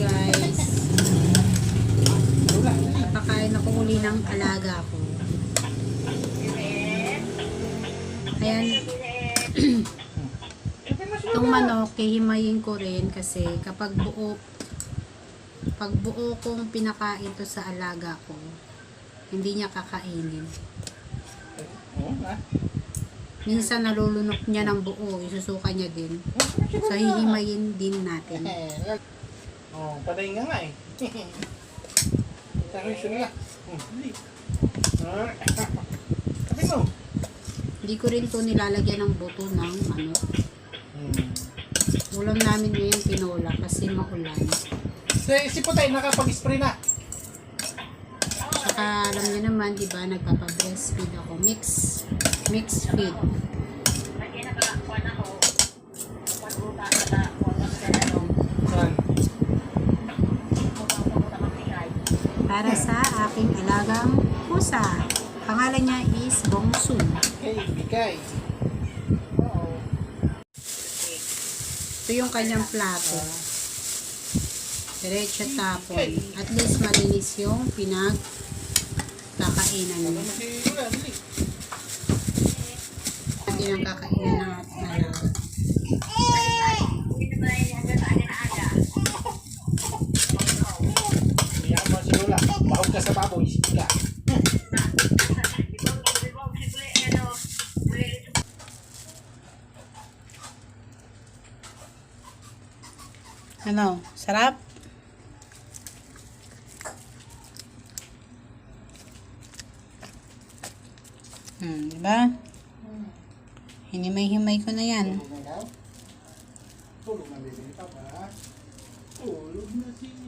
guys. Pakain ako uli ng alaga ko. Ayan. Itong manok, hihimayin ko rin kasi kapag buo, pag buo kong pinakain to sa alaga ko, hindi niya kakainin. Minsan nalulunok niya ng buo, isusuka niya din. So hihimayin din natin. Oh, patay nga nga eh. Na. Hmm, hindi. Sabi mo. Hindi ko rin to nilalagyan ng buto ng ano. Hmm. Ulam namin ngayon tinola kasi maulan. Si, si Putay nakapag-spray na. Saka alam niyo naman, di ba, nagpapa-breastfeed ako. Mix, mix feed. Para sa aking alagang pusa. Pangalan niya is Bongsun. Hey, bigay. Ito yung kanyang plato. Diretso tapon. At least malinis yung pinag kakainan niya. Hindi ang kakainan ng ating alaga. Iyan mo si Bahog ka sa baboy. Sige ka. Ano? Sarap? Hmm, diba? Hinimay-himay ko na yan. Tulog na bibili ba? Tulog na si